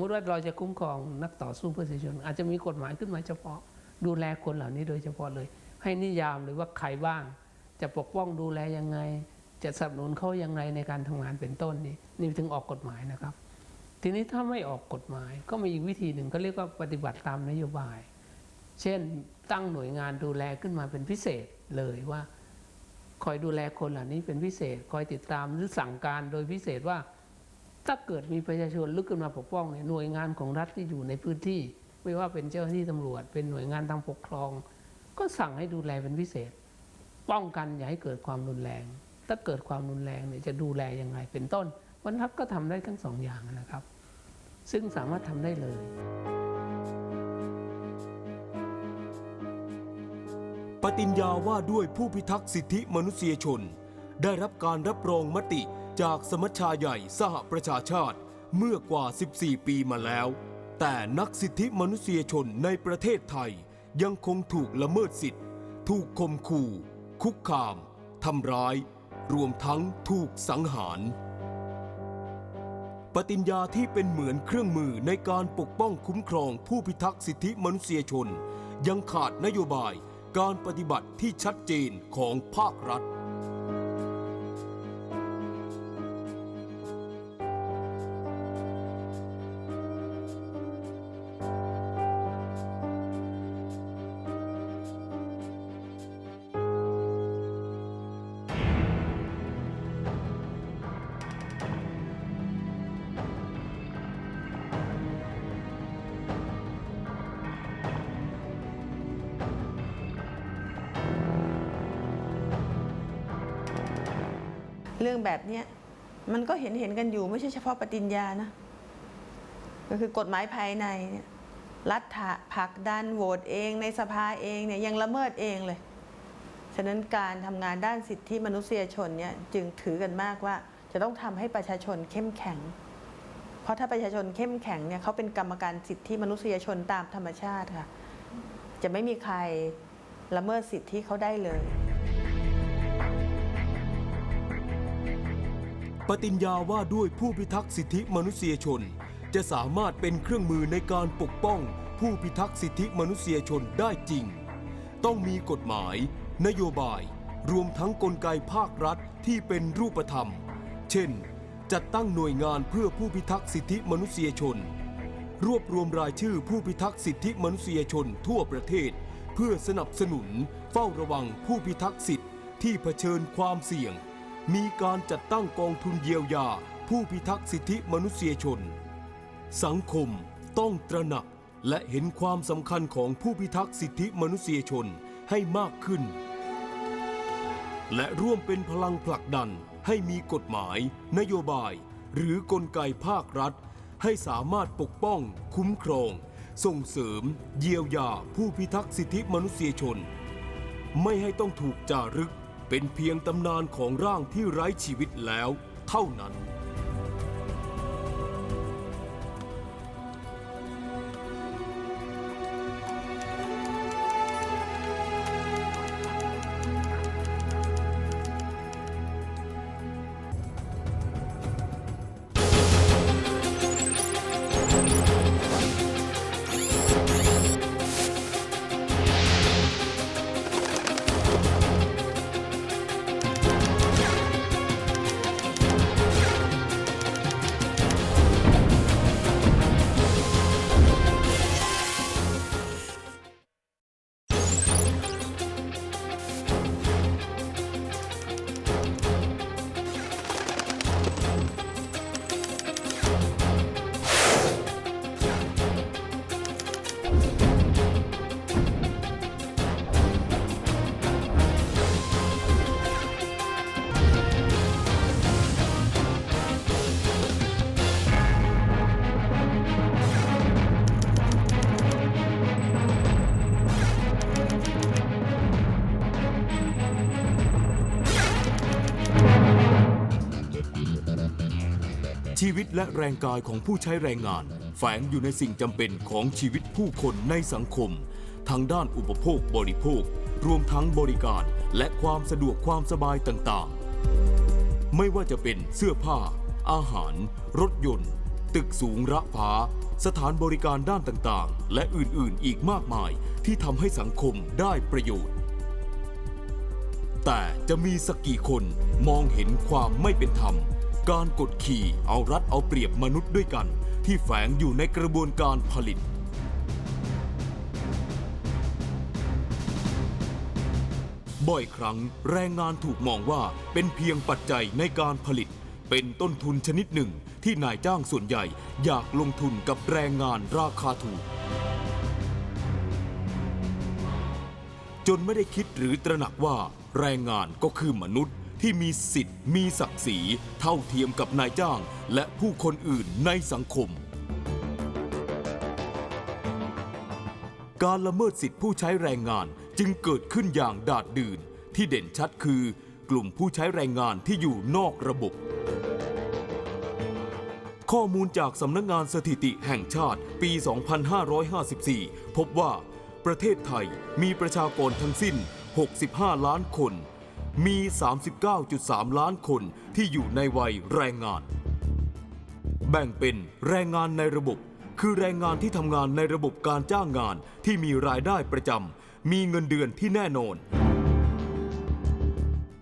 สมมติว่าเราจะคุ้มครองนักต่อสู้เพื่อสิทธิชน อาจจะมีกฎหมายขึ้นมาเฉพาะ ดูแลคนเหล่านี้โดยเฉพาะเลย ให้นิยามเลยว่าใครบ้าง จะปกป้องดูแลยังไง จะสนับสนุนเขายังไงในการทำงานเป็นต้นนี่นี่ถึงออกกฎหมายนะครับ ทีนี้ถ้าไม่ออกกฎหมายก็มีอีกวิธีหนึ่งก็เรียกว่าปฏิบัติตามนโยบาย เช่นตั้งหน่วยงานดูแลขึ้นมาเป็นพิเศษเลยว่า คอยดูแลคนเหล่านี้เป็นพิเศษ คอยติดตามหรือสั่งการโดยพิเศษว่า ถ้าเกิดมีประชาชนลุกขึ้นมาปกป้องเนี่ยหน่วยงานของรัฐที่อยู่ในพื้นที่ ไม่ว่าเป็นเจ้าหน้าที่ตำรวจ เป็นหน่วยงานทางปกครอง ก็สั่งให้ดูแลเป็นพิเศษ ป้องกันอย่าให้เกิดความรุนแรง ถ้าเกิดความรุนแรงเนี่ยจะดูแลยังไงเป็นต้นวันรัฐก็ทำได้ทั้งสองอย่างนะครับ ซึ่งสามารถทำได้เลย ปฏิญญาว่าด้วยผู้พิทักษ์สิทธิมนุษยชน ได้รับการรับรองมติ จากสมัชชาใหญ่สหประชาชาติเมื่อกว่า 14 ปีมาแล้ว แต่นักสิทธิมนุษยชนในประเทศไทยยังคงถูกละเมิดสิทธิ์ ถูกข่มขู่ คุกคาม ทำร้าย รวมทั้งถูกสังหาร ปฏิญญาที่เป็นเหมือนเครื่องมือในการปกป้องคุ้มครองผู้พิทักษ์สิทธิมนุษยชน ยังขาดนโยบายการปฏิบัติที่ชัดเจนของภาครัฐ เรื่องแบบเนี้ยมันก็เห็นเห็นกันอยู่ไม่ใช่เฉพาะปฏิญญานะ ก็คือกฎหมายภายในเนี่ยรัฐะผักดันโหวตเองในสภาเองเนี่ยยังละเมิดเองเลย ฉะนั้นการทำงานด้านสิทธิมนุษยชนเนี่ยจึงถือกันมากว่าจะต้องทำให้ประชาชนเข้มแข็ง เพราะถ้าประชาชนเข้มแข็งเนี่ยเขาเป็นกรรมการสิทธิมนุษยชนตามธรรมชาติค่ะ จะไม่มีใครละเมิดสิทธิเขาได้เลย ปฏิญญาว่าด้วยผู้พิทักษ์สิทธิมนุษยชน จะสามารถเป็นเครื่องมือในการปกป้อง ผู้พิทักษ์สิทธิมนุษยชนได้จริง ต้องมีกฎหมาย นโยบาย รวมทั้งกลไกภาครัฐที่เป็นรูปธรรม เช่น จัดตั้งหน่วยงานเพื่อผู้พิทักษ์สิทธิมนุษยชน รวบรวมรายชื่อผู้พิทักษ์สิทธิมนุษยชนทั่วประเทศ เพื่อสนับสนุน เฝ้าระวังผู้พิทักษ์สิทธิที่เผชิญความเสี่ยง มีการจัดตั้งกองทุนเยียวยา ผู้พิทักษ์สิทธิมนุษยชน สังคมต้องตระหนักและเห็นความสำคัญของผู้พิทักษ์สิทธิมนุษยชนให้มากขึ้น และร่วมเป็นพลังผลักดันให้มีกฎหมาย นโยบาย หรือกลไกภาครัฐ ให้สามารถปกป้อง คุ้มครอง ส่งเสริม เยียวยาผู้พิทักษ์สิทธิมนุษยชน ไม่ให้ต้องถูกจารึก เป็นเพียงตำนานของร่างที่ไร้ชีวิตแล้วเท่านั้น และแรงกายของผู้ใช้แรงงาน แฝงอยู่ในสิ่งจำเป็นของชีวิตผู้คนในสังคมทั้งด้านอุปโภคบริโภค รวมทั้งบริการและความสะดวกความสบายต่างๆ ไม่ว่าจะเป็นเสื้อผ้า อาหาร รถยนต์ ตึกสูงระฟ้า สถานบริการด้านต่างๆ และอื่นๆอีกมากมายที่ทำให้สังคมได้ประโยชน์แต่จะมีสักกี่คนมองเห็นความไม่เป็นธรรม การกดขี่เอารัดเอาเปรียบมนุษย์ด้วยกัน ที่แฝงอยู่ในกระบวนการผลิต บ่อยครั้งแรงงานถูกมองว่าเป็นเพียงปัจจัยในการผลิต เป็นต้นทุนชนิดหนึ่งที่นายจ้างส่วนใหญ่อยากลงทุนกับแรงงานราคาถูก จนไม่ได้คิดหรือตระหนักว่าแรงงานก็คือมนุษย์ ที่มีสิทธิ์ มีศักดิ์ศรีเท่าเทียมกับนายจ้าง และผู้คนอื่นในสังคม การละเมิดสิทธิผู้ใช้แรงงานจึงเกิดขึ้นอย่างดาดดื่น ที่เด่นชัดคือกลุ่มผู้ใช้แรงงานที่อยู่นอกระบบ ข้อมูลจากสำนักงานสถิติแห่งชาติปี 2554 พบว่าประเทศไทยมีประชากรทั้งสิ้น 65 ล้านคน มี 39.3 ล้านคนที่อยู่ในวัยแรงงาน แบ่งเป็นแรงงานในระบบ คือแรงงานที่ทำงานในระบบการจ้างงานที่มีรายได้ประจำ มีเงินเดือนที่แน่นอน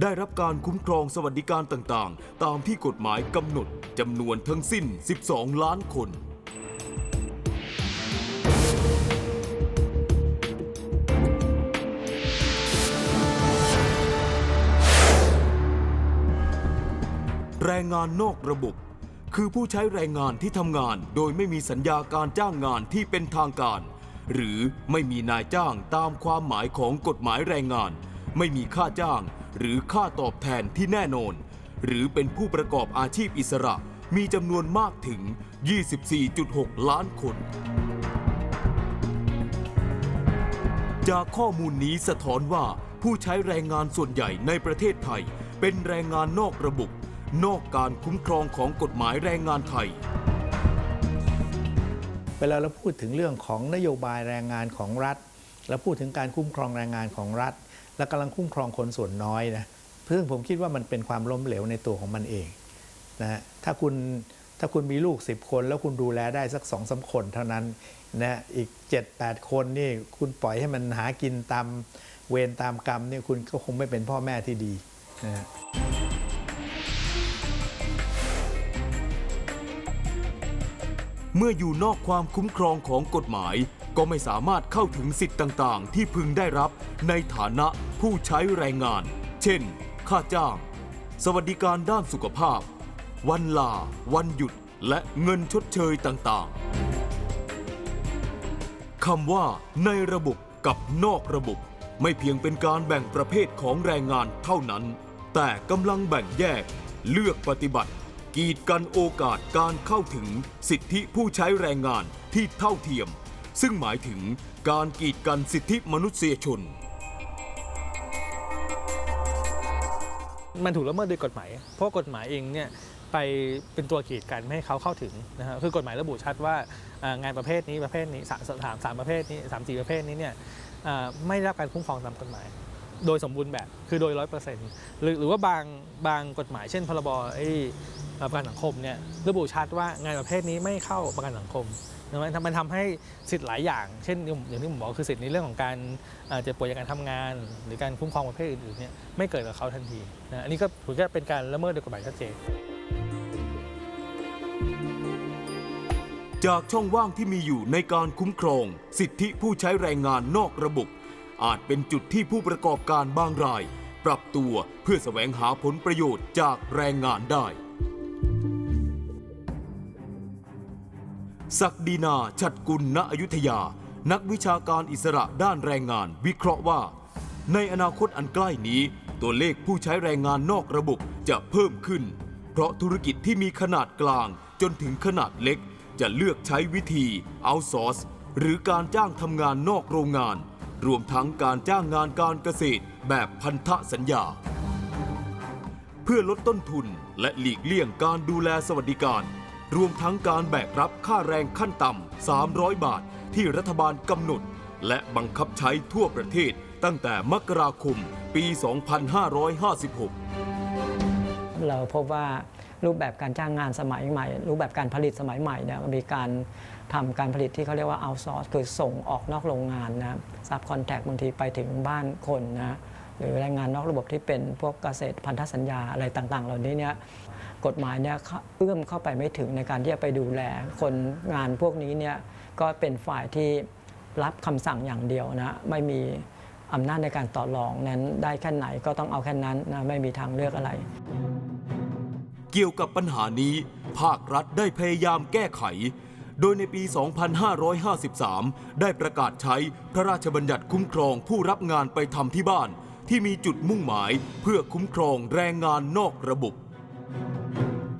ได้รับการคุ้มครองสวัสดิการต่างๆ ตามที่กฎหมายกำหนดจำนวนทั้งสิ้น 12 ล้านคน รงงานนอกระบบ คือผู้ใช้แรงงานที่ทำงานโดยไม่มีสัญญาการจ้างงานที่เป็นทางการ หรือไม่มีนายจ้างตามความหมายของกฎหมายแรงงาน ไม่มีค่าจ้าง หรือค่าตอบแทนที่แน่นอน หรือเป็นผู้ประกอบอาชีพอิสระมีจำนวนมากถึง 24.6 ล้านคน จากข้อมูลนี้สะท้อนว่าผู้ใช้แรงงานส่วนใหญ่ในประเทศไทย เป็นแรงงานนอกระบบ นอกการคุ้มครองของกฎหมายแรงงานไทย เวลาเราพูดถึงเรื่องของนโยบายแรงงานของรัฐแล้วพูดถึงการคุ้มครองแรงงานของรัฐ และกำลังคุ้มครองคนส่วนน้อยนะซึ่งผมคิดว่ามันเป็นความล้มเหลวในตัวของมันเองนะฮะถ้าคุณถ้าคุณมีลูก 10 คน แล้วคุณดูแลได้สักสองสาคนเท่านั้นนะอีก 7-8 คนนี่คุณปล่อยให้มันหากินตามเวรตามกรรมเนี่ยคุณก็คงไม่เป็นพ่อแม่ที่ดีนะ เมื่ออยู่นอกความคุ้มครองของกฎหมาย ก็ไม่สามารถเข้าถึงสิทธิ์ต่างๆ ที่พึงได้รับในฐานะผู้ใช้แรงงาน เช่น ค่าจ้าง สวัสดิการด้านสุขภาพ วันลา วันหยุด และเงินชดเชยต่างๆ คำว่าในระบบกับนอกระบบ ไม่เพียงเป็นการแบ่งประเภทของแรงงานเท่านั้น แต่กำลังแบ่งแยกเลือกปฏิบัติ กีดกันโอกาสการเข้าถึงสิทธิผู้ใช้แรงงานที่เท่าเทียม ซึ่งหมายถึงการกีดกันสิทธิมนุษยชน มันถูกละเมิดโดยกฎหมาย เพราะกฎหมายเองเนี่ยไปเป็นตัวกีดกันไม่ให้เขาเข้าถึงนะฮะคือกฎหมายระบุชัดว่างานประเภทนี้ประเภทนี้สามสามสามประเภทนี้สามสี่ประเภทนี้เนี่ยไม่ได้รับการคุ้มครองตามกฎหมาย โดยสมบูรณ์แบบคือโดยร้อยเปอร์เซ็นต์หรือหรือว่าบางบางกฎหมายเช่น พรบไอ้ประกันสังคมเนี่ยระบุชัดว่างานประเภทนี้ไม่เข้าประกันสังคมนะมันทำมันทำให้สิทธิ์หลายอย่าง เช่นอย่างที่ผมบอกคือสิทธิ์ในเรื่องของการเจ็บป่วยจากการทำงาน หรือการคุ้มครองประเภทอื่นๆเนี่ยไม่เกิดกับเขาทันทีนะอันนี้ก็ถือว่าเป็นการละเมิดโดยกฎหมายชัดเจนจากช่องว่างที่มีอยู่ในการคุ้มครอง สิทธิผู้ใช้แรงงานนอกระบบ อาจเป็นจุดที่ผู้ประกอบการบางราย ปรับตัวเพื่อแสวงหาผลประโยชน์จากแรงงานได้ ศักดินาชัดกุลณอยุธยา นักวิชาการอิสระด้านแรงงานวิเคราะห์ว่า ในอนาคตอันใกล้นี้ ตัวเลขผู้ใช้แรงงานนอกระบบจะเพิ่มขึ้น เพราะธุรกิจที่มีขนาดกลางจนถึงขนาดเล็ก จะเลือกใช้วิธีเอาซอร์สหรือการจ้างทำงานนอกโรงงาน รวมทั้งการจ้างงานการเกษตรแบบพันธสัญญา เพื่อลดต้นทุนและหลีกเลี่ยงการดูแลสวัสดิการ รวมทั้งการแบกรับค่าแรงขั้นต่ำ 300 บาทที่รัฐบาลกำหนด และบังคับใช้ทั่วประเทศตั้งแต่มกราคมปี 2556 เราพบว่า รูปแบบการจ้างงานสมัยใหม่ รูปแบบการผลิตสมัยใหม่เนี่ยมีการทำการผลิตที่เขาเรียกว่า outsource คือส่งออกนอกโรงงานนะซับคอนแทคบางทีไปถึงบ้านคนนะหรือแรงงานนอกระบบที่เป็นพวกเกษตรพันธสัญญาอะไรต่าง ๆ เหล่านี้เนี่ยกฎหมายเนี่ยเอื้อมเข้าไปไม่ถึงในการที่จะไปดูแล คนงานพวกนี้เนี่ยก็เป็นฝ่ายที่รับคำสั่งอย่างเดียวนะไม่มีอำนาจในการต่อรองนั้นได้แค่ไหนก็ต้องเอาแค่นั้นนะไม่มีทางเลือกอะไร เกี่ยวกับปัญหานี้ ภาครัฐได้พยายามแก้ไข โดยในปี 2553 ได้ประกาศใช้พระราชบัญญัติคุ้มครองผู้รับงานไปทำที่บ้าน ที่มีจุดมุ่งหมายเพื่อคุ้มครองแรงงานนอกระบบ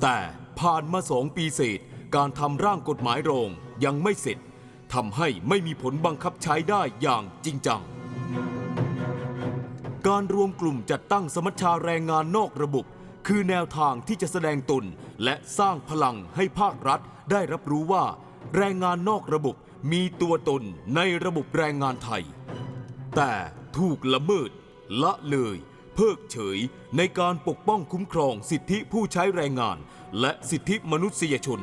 แต่ผ่านมาสองปีเศษ การทำร่างกฎหมายรองยังไม่เสร็จทำให้ไม่มีผลบังคับใช้ได้อย่างจริงจัง การรวมกลุ่มจัดตั้งสมัชชาแรงงานนอกระบบ คือแนวทางที่จะแสดงตนและสร้างพลังให้ภาครัฐได้รับรู้ว่า แรงงานนอกระบบมีตัวตนในระบบแรงงานไทย แต่ถูกละเมิด ละเลย เพิกเฉยในการปกป้องคุ้มครองสิทธิผู้ใช้แรงงาน และสิทธิมนุษยชน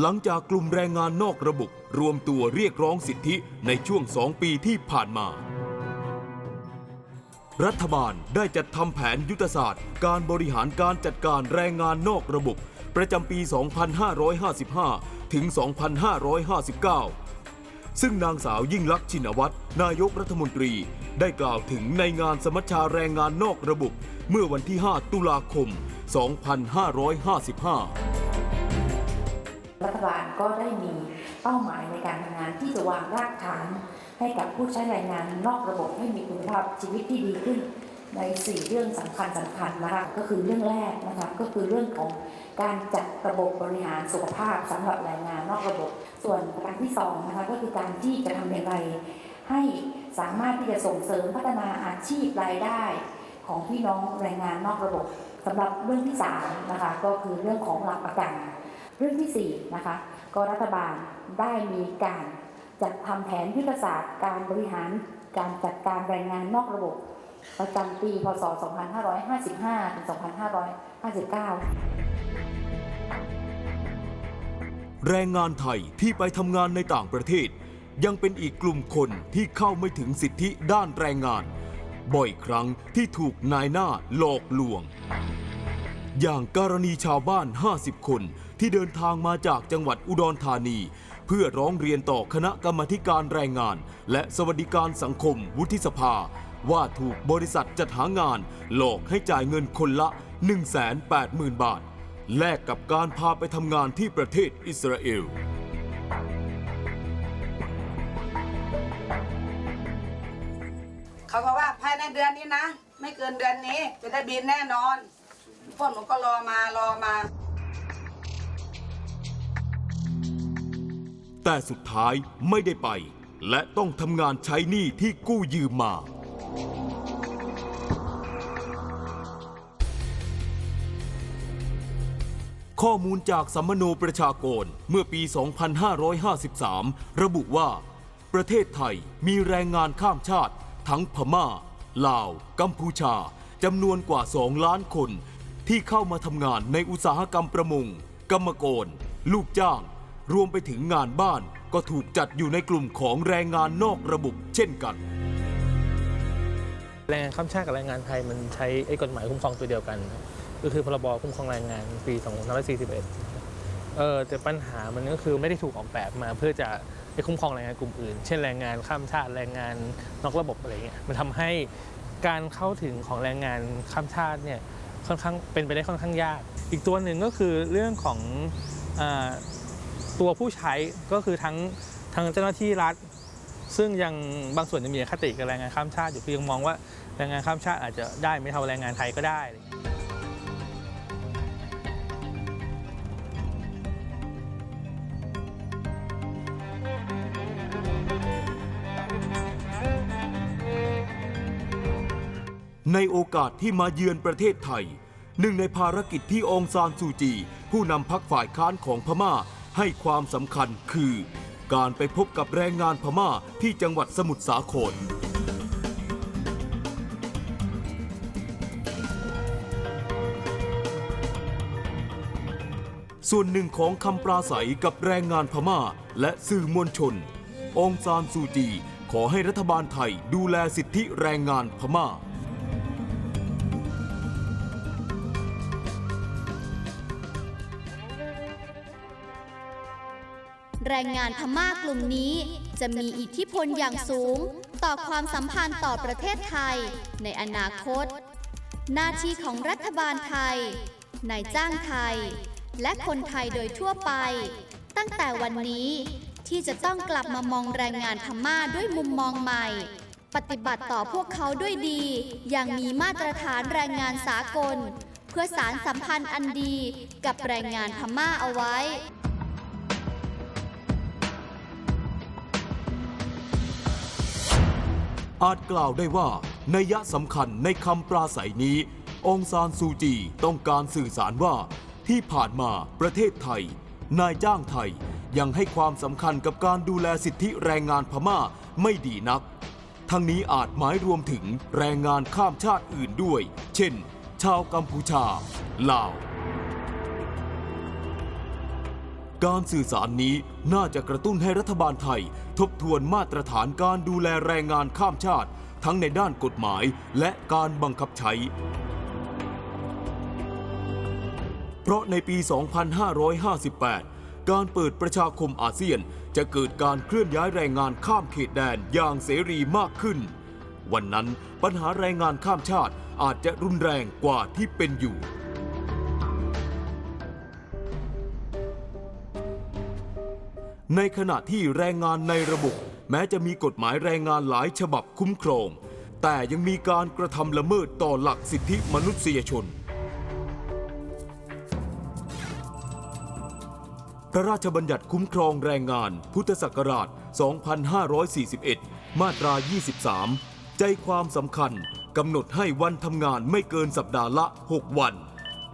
หลังจากกลุ่มแรงงานนอกระบบรวมตัวเรียกร้องสิทธิในช่วงสองปีที่ผ่านมา รัฐบาลได้จัดทำแผนยุทธศาสตร์ การบริหารการจัดการแรงงานนอกระบบ ประจำปี 2555 ถึง 2559 ซึ่งนางสาวยิ่งลักษณ์ชินวัตรนายกรัฐมนตรีได้กล่าวถึงในงานสมัชชาแรงงานนอกระบบ เมื่อวันที่ 5 ตุลาคม 2555 รัฐบาลก็ได้มี เป้าหมายในการทำงานที่จะวางรากฐาน ให้กับผู้ใช้แรงงานนอกระบบให้มีคุณภาพชีวิตที่ดีขึ้น ใน 4 เรื่องสำคัญสำคัญนะคะก็คือเรื่องแรกนะคะก็คือเรื่องของการจัดระบบบริหารสุขภาพสำหรับแรงงานนอกระบบ ส่วนประการที่สองนะคะก็คือการที่จะทำอย่างไรให้สามารถที่จะส่งเสริมพัฒนาอาชีพรายได้ของพี่น้องแรงงานนอกระบบสำหรับเรื่องที่สามนะคะก็คือเรื่องของหลักประกัน เรื่องที่สี่นะคะ ก็รัฐบาลได้มีการจัดทำแผนยุทธศาสตร์การบริหารการจัดการแรงงานนอกระบบ ประจำปี พศ 2555 ถึง 2559 แรงงานไทยที่ไปทำงานในต่างประเทศ ยังเป็นอีกกลุ่มคนที่เข้าไม่ถึงสิทธิด้านแรงงาน บ่อยครั้งที่ถูกนายหน้าหลอกลวง อย่างกรณีชาวบ้าน 50 คน ที่เดินทางมาจากจังหวัดอุดรธานี เพื่อร้องเรียนต่อคณะกรรมธิการแรงงาน และสวัสดิการสังคมวุฒิสภา ว่าถูกบริษัทจัดหางาน หลอกให้จ่ายเงินคนละ 180,000 บาท แลกกับการพาไปทำงานที่ประเทศอิสราเอลเขาบอกว่าภายในเดือนนี้นะ ไม่เกินเดือนนี้จะได้บินแน่นอนพวกหนูก็รอมารอมา แต่สุดท้ายไม่ได้ไป และต้องทำงานใช้หนี้ที่กู้ยืมมา ข้อมูลจากสัมมโนประชากรเมื่อปี 2553 ระบุว่า ประเทศไทยมีแรงงานข้ามชาติ ทั้งพม่า ลาว กัมพูชาจำนวนกว่า 2 ล้านคน ที่เข้ามาทำงานในอุตสาหกรรมประมง กรรมกร ลูกจ้าง รวมไปถึงงานบ้านก็ถูกจัดอยู่ในกลุ่มของแรงงานนอกระบบเช่นกัน แรงงานข้ามชาติกับแรงงานไทยมันใช้ไอ้กฎหมายคุ้มครองตัวเดียวกัน ก็คือพรบคุ้มครองแรงงานปี 2541 เออแต่ปัญหามันก็คือไม่ได้ถูกออกแบบมาเพื่อจะไปคุ้มครองแรงงานกลุ่มอื่น เช่นแรงงานข้ามชาติแรงงานนอกระบบอะไรเงี้ยมันทำให้การเข้าถึงของแรงงานข้ามชาติเนี่ยค่อนข้างเป็นไปได้ค่อนข้างยาก อีกตัวหนึ่งก็คือเรื่องของอา ตัวผู้ใช้ก็คือทั้งทั้งเจ้าหน้าที่รัฐ ซึ่งยังบางส่วนยังมีอคติกับแรงงานข้ามชาติอยู่คือยังมองว่าแรงงานข้ามชาติอาจจะได้ไม่เท่าแรงงานไทยก็ได้ในโอกาสที่มาเยือนประเทศไทย หนึ่งในภารกิจที่องซานซูจี ผู้นำพักฝ่ายค้านของพม่า ให้ความสำคัญคือ การไปพบกับแรงงานพม่าที่จังหวัดสมุทรสาครส่วนหนึ่งของคำปราศัยกับแรงงานพม่าและสื่อมวลชน องซานซูจี ขอให้รัฐบาลไทยดูแลสิทธิแรงงานพม่า แรงงานพม่ากลุ่มนี้ จะมีอิทธิพลอย่างสูง ต่อความสัมพันธ์ต่อประเทศไทย ในอนาคต หน้าที่ของรัฐบาลไทยนายจ้างไทย และคนไทยโดยทั่วไป ตั้งแต่วันนี้ที่จะต้องกลับมามองแรงงานพม่าด้วยมุมมองใหม่ ปฏิบัติต่อพวกเขาด้วยดี อย่างมีมาตรฐานแรงงานสากล เพื่อสารสัมพันธ์อันดีกับแรงงานพม่าเอาไว้ อาจกล่าวได้ว่านัยะสำคัญในคำปราศัยนี้ องซานซูจีต้องการสื่อสารว่า ที่ผ่านมาประเทศไทย นายจ้างไทยยังให้ความสำคัญกับการดูแลสิทธิแรงงานพม่าไม่ดีนัก ทั้งนี้อาจหมายรวมถึงแรงงานข้ามชาติอื่นด้วย เช่น ชาวกัมพูชา ลาว การสื่อสารนี้น่าจะกระตุ้นให้รัฐบาลไทย ทบทวนมาตรฐานการดูแลแรงงานข้ามชาติ ทั้งในด้านกฎหมายและการบังคับใช้ เพราะในปี 2558 การเปิดประชาคมอาเซียนจะเกิดการเคลื่อนย้ายแรงงานข้ามเขตแดนอย่างเสรีมากขึ้น วันนั้นปัญหาแรงงานข้ามชาติอาจจะรุนแรงกว่าที่เป็นอยู่ ในขณะที่แรงงานในระบบแม้จะมีกฎหมายแรงงานหลายฉบับคุ้มครอง แต่ยังมีการกระทำละเมิดต่อหลักสิทธิมนุษยชน พระราชบัญญัติคุ้มครองแรงงาน พุทธศักราช 2541 มาตรา 23 ใจความสำคัญกำหนดให้วันทำงานไม่เกินสัปดาห์ละ 6 วัน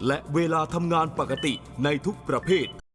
และเวลาทำงานปกติในทุกประเภท